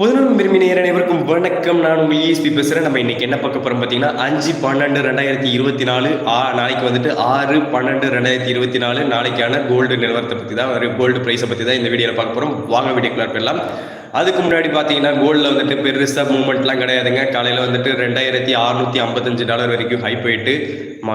பொதுநலம் விரும்பி நேர் அனைவருக்கும் வணக்கம். நான் உங்கள் இஎஸ்பி பேசுகிறேன் நம்ம இன்னைக்கு என்ன பார்க்க போகிறோம் பார்த்தீங்கன்னா அஞ்சு பன்னெண்டு ரெண்டாயிரத்தி இருபத்தி நாலு ஆ நாளைக்கு வந்துட்டு ஆறு பன்னெண்டு ரெண்டாயிரத்தி இருபத்தி நாலு நாளைக்கான கோல்டு நிலவரத்தை பற்றி தான் ஒரு கோல்டு ப்ரைஸை பற்றி தான் இந்த வீடியோவில் பார்க்க போகிறோம் வாங்க வீடியோக்குள்ள போயிடலாம். அதுக்கு முன்னாடி பார்த்தீங்கன்னா கோல்டில் வந்துட்டு பெருசாக மூவ்மெண்ட்லாம் கிடையாதுங்க. காலையில் வந்துட்டு ரெண்டாயிரத்தி அறுநூத்தி ஐம்பத்தஞ்சு டாலர் வரைக்கும் ஹை போயிட்டு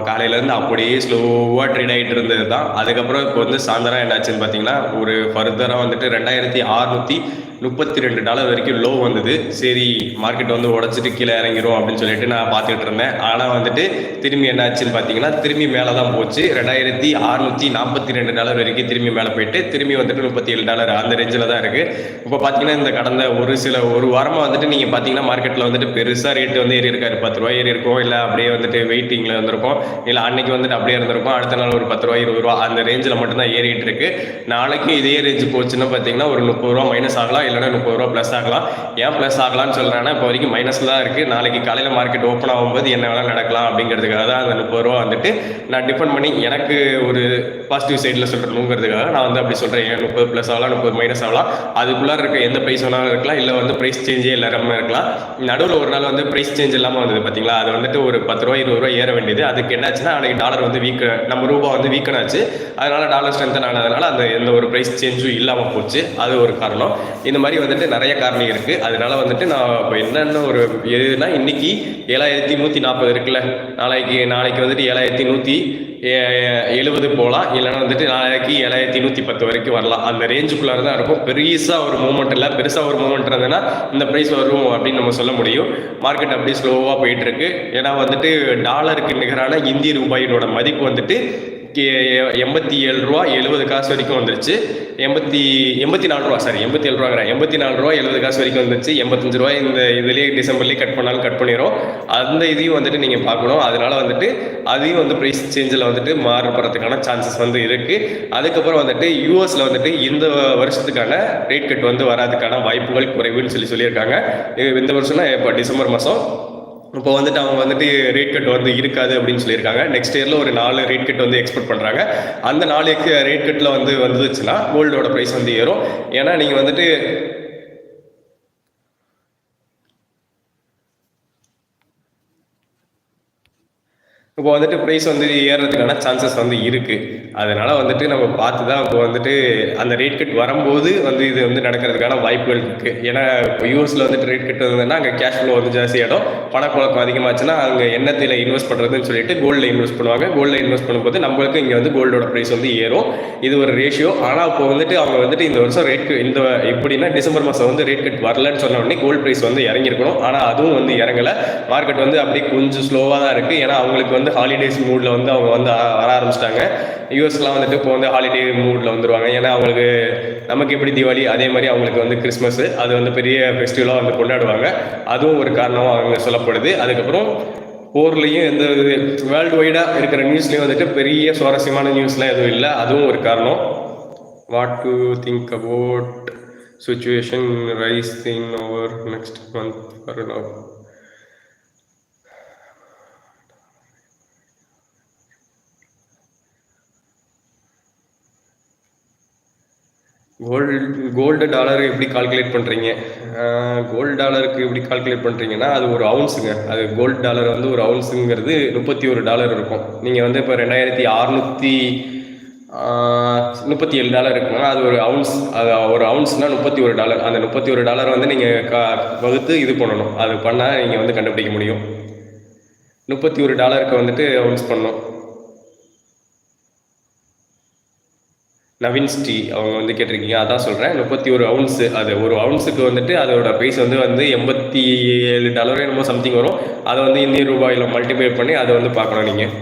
காலையிலேருந்து அப்படியே ஸ்லோவாக ட்ரேட் ஆகிட்டு இருந்தது தான் அதுக்கப்புறம் இப்போ வந்து சாயந்தரம் என்னாச்சுன்னு பார்த்தீங்கன்னா ஒரு ஃபர்தராக வந்துட்டு ரெண்டாயிரத்தி அறுநூத்தி முப்பத்தி ரெண்டு டாலர் வரைக்கும் லோ வந்தது. சரி மார்க்கெட் வந்து உடச்சிட்டு கீழே இறங்கிரும் அப்படின்னு சொல்லிட்டு நான் பார்த்துட்டு இருந்தேன். ஆனால் வந்துட்டு திரும்பி என்னாச்சுன்னு பார்த்தீங்கன்னா திரும்பி மேலே தான் போச்சு. ரெண்டாயிரத்தி அறுநூத்தி நாற்பத்தி ரெண்டு டாலர் வரைக்கும் திரும்பி மேலே போயிட்டு திரும்பி வந்துட்டு முப்பத்தி ஏழு டாலர் அந்த ரேஞ்சில் தான் இருக்குது இப்போ பார்த்தீங்கன்னா இந்த கடந்த ஒரு சில ஒரு வாரமாக வந்துட்டு நீங்கள் பார்த்தீங்கன்னா மார்க்கெட்டில் வந்துட்டு பெருசாக ரேட்டு வந்து ஏறி இருக்காரு பத்து ரூபா ஏறி இருக்கும் இல்லை அப்படியே வந்துட்டு வெயிட்டிங்கில் வந்திருக்கோம். இல்லை அன்னைக்கு வந்துட்டு அப்படியே இருந்திருக்கும். அடுத்த நாள் ஒரு பத்து ரூபா இருபது ரூபா அந்த ரேஞ்சில் மட்டும்தான் ஏறிட்டு இருக்கு. நாளைக்கும் இதே ரேஞ்சு போச்சுன்னா பார்த்தீங்கன்னா ஒரு முப்பது ரூபா மைனஸ் ஆகலாம். இல்லைன்னா முப்பது ரூபா ப்ளஸ் ஆகலாம். ஏன் ப்ளஸ் ஆகலாம்னு சொல்கிறேன்னா இப்போ வரைக்கும் மைனஸில் தான் இருக்குது நாளைக்கு காலையில் மார்க்கெட் ஓப்பன் ஆகும்போது என்ன வேணால் நடக்கலாம் அப்படிங்கிறதுக்காக தான் அந்த முப்பது ரூபா வந்துட்டு நான் டிஃபெண்ட் பண்ணி எனக்கு ஒரு பாசிட்டிவ் சைடில் சொல்லணுங்கிறதுக்காக நான் வந்து அப்படி சொல்கிறேன் ஏன் முப்பது ப்ளஸ் ஆகலாம் முப்பது மைனஸ் ஆகலாம்? அதுக்குள்ளே இருக்க எந்த ப்ரைஸ் வேணாலும் இருக்கலாம். இல்லை வந்து ப்ரைஸ் சேஞ்சே இல்லாமல் இருக்கலாம். நடுவில் ஒரு நாள் வந்து ப்ரைஸ் சேஞ்ச் இல்லாமல் வந்தது பார்த்தீங்களா அது வந்துட்டு ஒரு பத்து ரூபா இருபது ரூபா ஏற வேண்டியது. அதுக்கு என்னாச்சுன்னா அன்றைக்கி டாலர் வந்து வீக்க நம்ம ரூபா வந்து வீக்கன் ஆச்சு அதனால டாலர் ஸ்ட்ரென்தன் ஆனதுனால அந்த எந்த ஒரு ப்ரைஸ் சேஞ்சும் இல்லாமல் போச்சு. அது ஒரு காரணம். இந்த மாதிரி வந்துட்டு நிறைய காரணம் இருக்குது அதனால வந்துட்டு நான் இப்போ என்னென்ன ஒரு எதுனா இன்னைக்கு ஏழாயிரத்தி நூற்றி நாற்பது இருக்குல்ல. நாளைக்கு நாளைக்கு வந்துட்டு ஏழாயிரத்தி நூற்றி எழுபது போகலாம் இல்லைன்னா வந்துட்டு நாளைக்கு ஏழாயிரத்தி நூற்றி பத்து வரைக்கும் வரலாம். அந்த ரேஞ்சுக்குள்ளே தான் இருக்கும். பெருசாக ஒரு மூமெண்ட் இல்லை. பெருசாக ஒரு மூமெண்ட் இருந்ததுன்னா இந்த ப்ரைஸ் வரும் அப்படின்னு நம்ம சொல்ல முடியும். மார்க்கெட் அப்படியே ஸ்லோவாக போயிட்டு இருக்கு. ஏன்னா வந்துட்டு டாலருக்கு நிகரான இந்திய ரூபாயினோட மதிப்பு வந்துட்டு எண்பத்தி ஏழு ரூபா எழுபது காசு வரைக்கும் வந்துருச்சு. எண்பத்தி எண்பத்தி நாலு ரூபா சாரி எண்பத்தி ஏழு ரூபாங்கிறேன். எண்பத்தி நாலு ரூபா எழுபது காசு வரைக்கும் வந்துருச்சு. எண்பத்தஞ்சு ரூபா இந்த இதுலேயே டிசம்பர்லேயே கட் பண்ணாலும் கட் பண்ணிடும் அந்த இதையும் வந்துட்டு நீங்கள் பார்க்கணும். அதனால வந்துட்டு அதையும் வந்து ப்ரைஸ் சேஞ்சில் வந்துட்டு மாறுபடுறதுக்கான சான்சஸ் வந்து இருக்குது அதுக்கப்புறம் வந்துட்டு யூஎஸில் வந்துட்டு இந்த வருஷத்துக்கான ரேட் கட் வந்து வராதுக்கான வாய்ப்புகள் குறைவுன்னு சொல்லி சொல்லியிருக்காங்க. இந்த வருஷம்னா இப்போ டிசம்பர் மாதம் இப்போ வந்துட்டு அவங்க வந்துட்டு ரேட் கட் வந்து இருக்காது அப்படின்னு சொல்லியிருக்காங்க. நெக்ஸ்ட் இயரில் ஒரு நாலு ரேட் கட் வந்து எக்ஸ்பெக்ட் பண்ணுறாங்க அந்த நாலு ரேட் கட்டில் வந்து வந்துச்சுன்னா கோல்டோட ப்ரைஸ் வந்து ஏறும். ஏன்னா நீங்கள் வந்துட்டு இப்போ வந்துட்டு ப்ரைஸ் வந்து ஏறுறதுக்கான சான்சஸ் வந்து இருக்குது அதனால் வந்துட்டு நம்ம பார்த்து தான் இப்போ வந்துட்டு அந்த ரேட் கட் வரும்போது வந்து இது வந்து நடக்கிறதுக்கான வாய்ப்புகள் இருக்குது ஏன்னா இப்போ யூஎஸில் வந்துட்டு ரேட் கட் வந்ததுன்னா அங்கே கேஷ் ஃப்ளோ வந்து ஜாஸ்தியாகிடும் பணப்புழக்கம் அதிகமாச்சுன்னா அங்கே எண்ணத்தில் இன்வெஸ்ட் பண்ணுறதுன்னு சொல்லிட்டு கோல்டில் இன்வெஸ்ட் பண்ணுவாங்க. கோல்டில் இன்வெஸ்ட் பண்ணும்போது நம்மளுக்கு இங்கே வந்து கோல்டோட ப்ரைஸ் வந்து ஏறும். இது ஒரு ரேஷியோ ஆனால் இப்போ வந்துட்டு அவங்க வந்துட்டு இந்த வருஷம் ரேட் இந்த எப்படின்னா டிசம்பர் மாதம் வந்து ரேட் கட் வரலன்னு சொன்ன உடனே கோல்டு ப்ரைஸ் வந்து இறங்கியிருக்கணும். ஆனால் அதுவும் வந்து இறங்கலை. மார்க்கெட் வந்து அப்படியே கொஞ்சம் ஸ்லோவாக தான் இருக்குது ஏன்னா அவங்களுக்கு வந்து ஹாலிடேஸ் மூடில் வந்து அவங்க வந்து வர ஆரம்பிச்சிட்டாங்க. யூஎஸ்லாம் வந்துட்டு இப்போ வந்து ஹாலிடே மூடில் வந்துடுவாங்க ஏன்னா அவங்களுக்கு நமக்கு எப்படி தீபாவளி அதே மாதிரி அவங்களுக்கு வந்து கிறிஸ்மஸ் அது வந்து பெரிய ஃபெஸ்டிவலாக வந்து கொண்டாடுவாங்க. அதுவும் ஒரு காரணம் அவங்க சொல்லப்படுது. அதுக்கப்புறம் போர்லேயும் எந்த வேர்ல்டு வைடாக இருக்கிற நியூஸ்லேயும் வந்துட்டு பெரிய சுவாரஸ்யமான நியூஸ்லாம் எதுவும் இல்லை. அதுவும் ஒரு காரணம். What to think about situation rise in over next month for gold gold dollar எப்படி கால்குலேட் பண்ணுறீங்க கோல்டு டாலருக்கு எப்படி கால்குலேட் பண்ணுறீங்கன்னா அது ஒரு அவுன்ஸுங்க அது கோல்டு டாலர் வந்து ஒரு அவுன்ஸுங்கிறது முப்பத்தி ஒரு டாலர் இருக்கும். நீங்கள் வந்து இப்போ ரெண்டாயிரத்தி அறநூற்றி முப்பத்தி ஏழு டாலர் இருக்குன்னா அது ஒரு அவுன்ஸ் அது ஒரு அவுன்ஸ்னால் முப்பத்தி ஒரு டாலர் அந்த முப்பத்தி ஒரு டாலர் வந்து நீங்கள் க வகுத்து இது பண்ணணும். அது பண்ணால் நீங்கள் வந்து கண்டுபிடிக்க முடியும். முப்பத்தி ஒரு டாலருக்கு வந்துட்டு அவுன்ஸ் பண்ணணும். நவீன் ஸ்ரீ அவங்க வந்து கேட்டிருக்கீங்க அதான் சொல்கிறேன் முப்பத்தி ஒரு அவுன்ஸு அது ஒரு அவுன்ஸுக்கு வந்துட்டு அதோட ப்ரைஸ் வந்து வந்து எண்பத்தி ஏழு டாலரோ என்னமோ சம்திங் வரும். அதை வந்து இந்திய ரூபாயில் மல்டிப்ளை பண்ணி அதை வந்து பார்க்கணும் நீங்கள்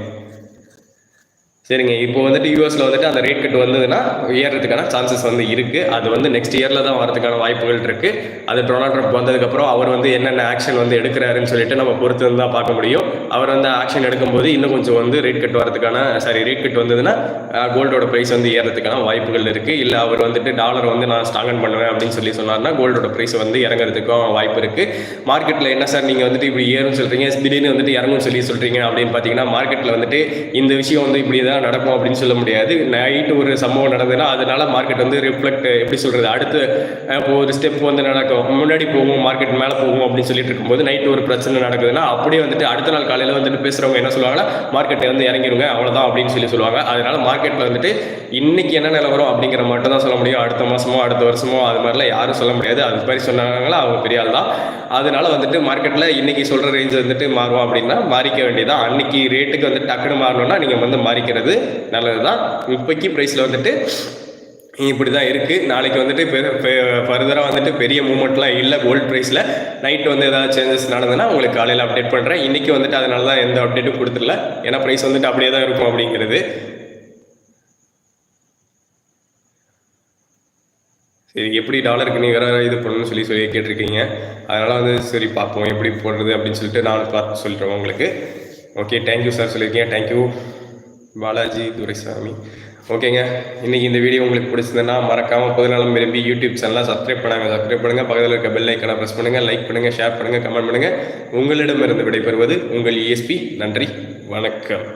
சரிங்க இப்போ வந்துட்டு யூஎஸ்ல வந்துட்டு அந்த ரேட் கட் வந்ததுன்னா ஏறுறதுக்கான சான்சஸ் வந்து இருக்குது அது வந்து நெக்ஸ்ட் இயரில் தான் வரதுக்கான வாய்ப்புகள் இருக்குது அது டொனால்ட் ட்ரம்ப் வந்ததுக்கப்புறம் அவர் வந்து என்னென்ன ஆக்ஷன் வந்து எடுக்கிறாருன்னு சொல்லிட்டு நம்ம பொறுத்து தான் பார்க்க முடியும். அவர் வந்து ஆக்ஷன் எடுக்கும்போது இன்னும் கொஞ்சம் வந்து ரேட் கட் வரதுக்கான சாரி ரேட் கட் வந்ததுன்னா கோல்டோட ப்ரைஸ் வந்து ஏறதுக்கான வாய்ப்புகள் இருக்குது இல்லை அவர் வந்துட்டு டாலர் வந்து நான் ஸ்ட்ராங்கன் பண்ணுவேன் அப்படின்னு சொல்லி சொன்னார்னா கோல்டோட ப்ரைஸ் வந்து இறங்குறதுக்கும் வாய்ப்பு இருக்குது மார்க்கெட்டில் என்ன சார் நீங்கள் வந்துட்டு இப்படி ஏறும் சொல்றீங்க? திடீர்னு வந்துட்டு இறங்கும்னு சொல்லி சொல்கிறீங்க அப்படின்னு பார்த்தீங்கன்னா மார்க்கெட்டில் வந்துட்டு இந்த விஷயம் வந்து இப்படி தான் தான் நடக்கும் அப்படின்னு சொல்ல முடியாது. நைட்டு ஒரு சம்பவம் நடந்ததுன்னா அதனால மார்க்கெட் வந்து ரிஃப்ளெக்ட் எப்படி சொல்கிறது அடுத்து இப்போ ஒரு ஸ்டெப் வந்து நடக்கும்? முன்னாடி போகும் மார்க்கெட் மேலே போகும் அப்படின்னு சொல்லிட்டு இருக்கும்போது நைட்டு ஒரு பிரச்சனை நடக்குதுன்னா அப்படியே வந்துட்டு அடுத்த நாள் காலையில் வந்துட்டு பேசுகிறவங்க என்ன சொல்லுவாங்கன்னா மார்க்கெட்டை வந்து இறங்கிடுங்க அவ்வளோதான் அப்படின்னு சொல்லி சொல்லுவாங்க. அதனால மார்க்கெட்டில் வந்துட்டு இன்னைக்கு என்ன நிலவரம் அப்படிங்கிற மட்டும் தான் சொல்ல முடியும். அடுத்த மாதமோ அடுத்த வருஷமோ அது மாதிரிலாம் யாரும் சொல்ல முடியாது. அது மாதிரி சொன்னாங்களா அவங்க பெரிய ஆள் தான். அதனால வந்துட்டு மார்க்கெட்டில் இன்னைக்கு சொல்கிற ரேஞ்ச் வந்துட்டு மாறும் அப்படின்னா மாறிக்க வேண்டியதான் அன்னைக்கு ரேட்டுக்கு வந்து டக்குன்னு மாறணும்னா நீங்கள் வந்து மாறிக்கிறது நல்லது தான் இப்போக்கி ப்ரைஸில் வந்துட்டு இப்படி தான் இருக்குது நாளைக்கு வந்துட்டு ஃபர்தராக வந்துட்டு பெரிய மூமெண்ட்லாம் இல்லை. கோல்டு ப்ரைஸில் நைட்டு வந்து ஏதாவது சேஞ்சஸ் நடந்ததுன்னா உங்களுக்கு காலையில் அப்டேட் பண்ணுறேன் இன்றைக்கி வந்துட்டு அதனால தான் எந்த அப்டேட்டும் கொடுத்துடல. ஏன்னா ப்ரைஸ் வந்துட்டு அப்படியே தான் இருக்கும் அப்படிங்கிறது. சரி எப்படி டாலருக்கு நீங்கள் வேறு இது பண்ணணும்னு சொல்லி சொல்லி கேட்டிருக்கீங்க. அதனால் வந்து சரி பார்ப்போம் எப்படி போடுறது அப்படின்னு சொல்லிட்டு நான் பார்த்து சொல்லிட்டேன் உங்களுக்கு. ஓகே தேங்க்யூ சார் சொல்லியிருக்கீங்க. Thank you Balaji Duraisamy. ஓகேங்க. இன்றைக்கி இந்த வீடியோ உங்களுக்கு பிடிச்சதுன்னா மறக்காமல் பொதுநலம் விரும்பி யூடியூப் சேனலாக சப்ஸ்கிரைப் பண்ணாங்க சப்ஸ்கிரைப் பண்ணுங்கள் பக்கத்தில் இருக்க பெல் ஐக்கனை ப்ரெஸ் பண்ணுங்கள் லைக் பண்ணுங்கள் ஷேர் பண்ணுங்கள் கமெண்ட் பண்ணுங்கள் உங்களிடமிருந்து விடைபெறுவது உங்கள் இஎஸ்பி நன்றி. வணக்கம்.